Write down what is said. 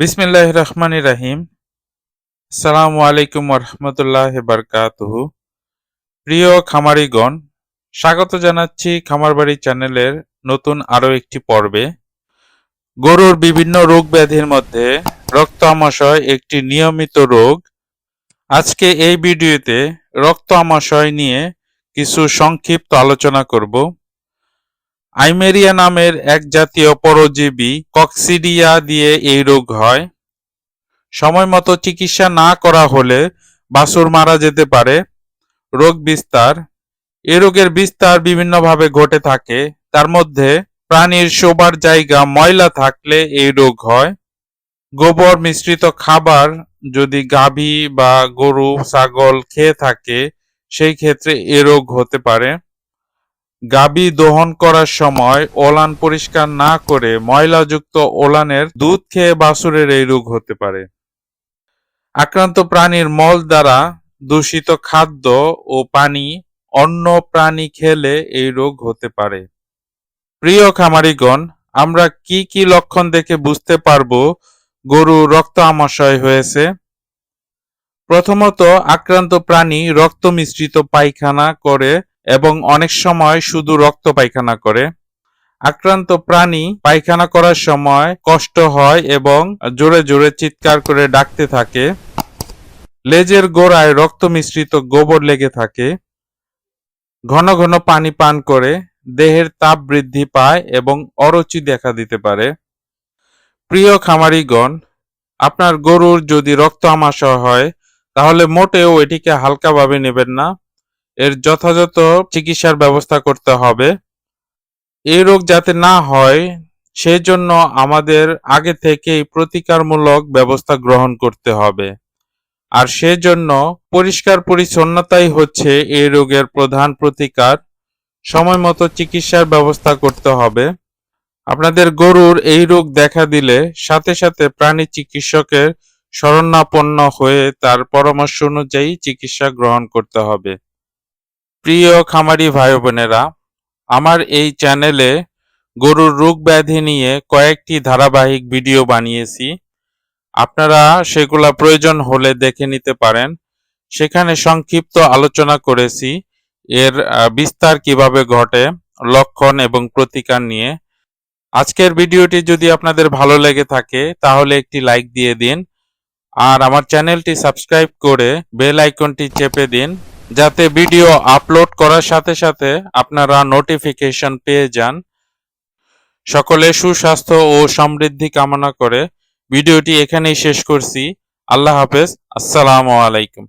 বিসমিল্লাহ রহমান রাহিম সালামু আলাইকুম রহমতুল্লাহ বারকাতুহু। প্রিয় খামারিগণ, স্বাগত জানাচ্ছি খামারবাড়ি চ্যানেলের নতুন আরও একটি পর্বে। গরুর বিভিন্ন রোগ ব্যাধির মধ্যে রক্ত আমাশয় একটি নিয়মিত রোগ। আজকে এই ভিডিওতে রক্ত আমাশয় নিয়ে কিছু সংক্ষিপ্ত আলোচনা করব। আইমেরিয়া নামের এক জাতীয় পরজীবী কক্সিডিয়া দিয়ে এই রোগ হয়। সময় মতো চিকিৎসা না করা হলে বাছুর মারা যেতে পারে। রোগ বিস্তার। এ রোগের বিস্তার বিভিন্নভাবে ঘটে থাকে। তার মধ্যে প্রাণীর শোবার জায়গা ময়লা থাকলে এই রোগ হয়। গোবর মিশ্রিত খাবার যদি গাভী বা গরু, ছাগল খেয়ে থাকে, সেই ক্ষেত্রে এ রোগ হতে পারে। গাবি দহন করার সময় ওলান পরিষ্কার না করে ময়লাযুক্ত ওলানের দুধ খেয়ে বাছুরের এই রোগ হতে পারে। আক্রান্ত প্রাণীর মল দ্বারা দূষিত খাদ্য ও পানি অন্য প্রাণী খেলে এই রোগ হতে পারে। প্রিয় খামারিগণ, আমরা কি কি লক্ষণ দেখে বুঝতে পারব? গরু রক্ত আমাশয় হয়েছে। প্রথমত, আক্রান্ত প্রাণী রক্ত মিশ্রিত পায়খানা করে এবং অনেক সময় শুধু রক্ত পায়খানা করে। আক্রান্ত প্রাণী পায়খানা করার সময় কষ্ট হয় এবং জোরে জোরে চিৎকার করে ডাকতে থাকে। লেজের গোড়ায় রক্ত মিশ্রিত গোবর লেগে থাকে। ঘন ঘন পানি পান করে, দেহের তাপ বৃদ্ধি পায় এবং অরুচি দেখা দিতে পারে। প্রিয় খামারিগণ, আপনার গরুর যদি রক্ত আমাশয় হয়, তাহলে মোটেও এটিকে হালকাভাবে নেবেন না। এর যথাযথ চিকিৎসার ব্যবস্থা করতে হবে। এই রোগ যাতে না হয়, সেজন্য আমাদের আগে থেকেই প্রতিকারমূলক ব্যবস্থা গ্রহণ করতে হবে। আর সেজন্য পরিষ্কার পরিচ্ছন্নতাই হচ্ছে এই রোগের প্রধান প্রতিকার। সময় মতো চিকিৎসার ব্যবস্থা করতে হবে। আপনাদের গরুর এই রোগ দেখা দিলে সাথে সাথে প্রাণী চিকিৎসকের শরণাপন্ন হয়ে তার পরামর্শ অনুযায়ী চিকিৎসা গ্রহণ করতে হবে। প্রিয় খামারি ভাই বোনেরা আমার এই চ্যানেলে গরুর রোগ ব্যাধি নিয়ে কয়েকটি ধারাবাহিক ভিডিও বানিয়েছি। আপনারা সেগুলা প্রয়োজন হলে দেখে নিতে পারেন। সেখানে সংক্ষিপ্ত আলোচনা করেছি, এর বিস্তার কীভাবে ঘটে, লক্ষণ এবং প্রতিকার নিয়ে। আজকের ভিডিওটি যদি আপনাদের ভালো লেগে থাকে, তাহলে একটি লাইক দিয়ে দিন। আর আমার চ্যানেলটি সাবস্ক্রাইব করে বেল আইকনটি চেপে দিন। যাতে ভিডিও আপলোড করার সাথে সাথে আপনারা নোটিফিকেশন পেয়ে যান। সকলে সুস্বাস্থ্য ও সমৃদ্ধি কামনা করে ভিডিওটি এখানেই শেষ করছি। আল্লাহ হাফেজ। আসসালামু আলাইকুম।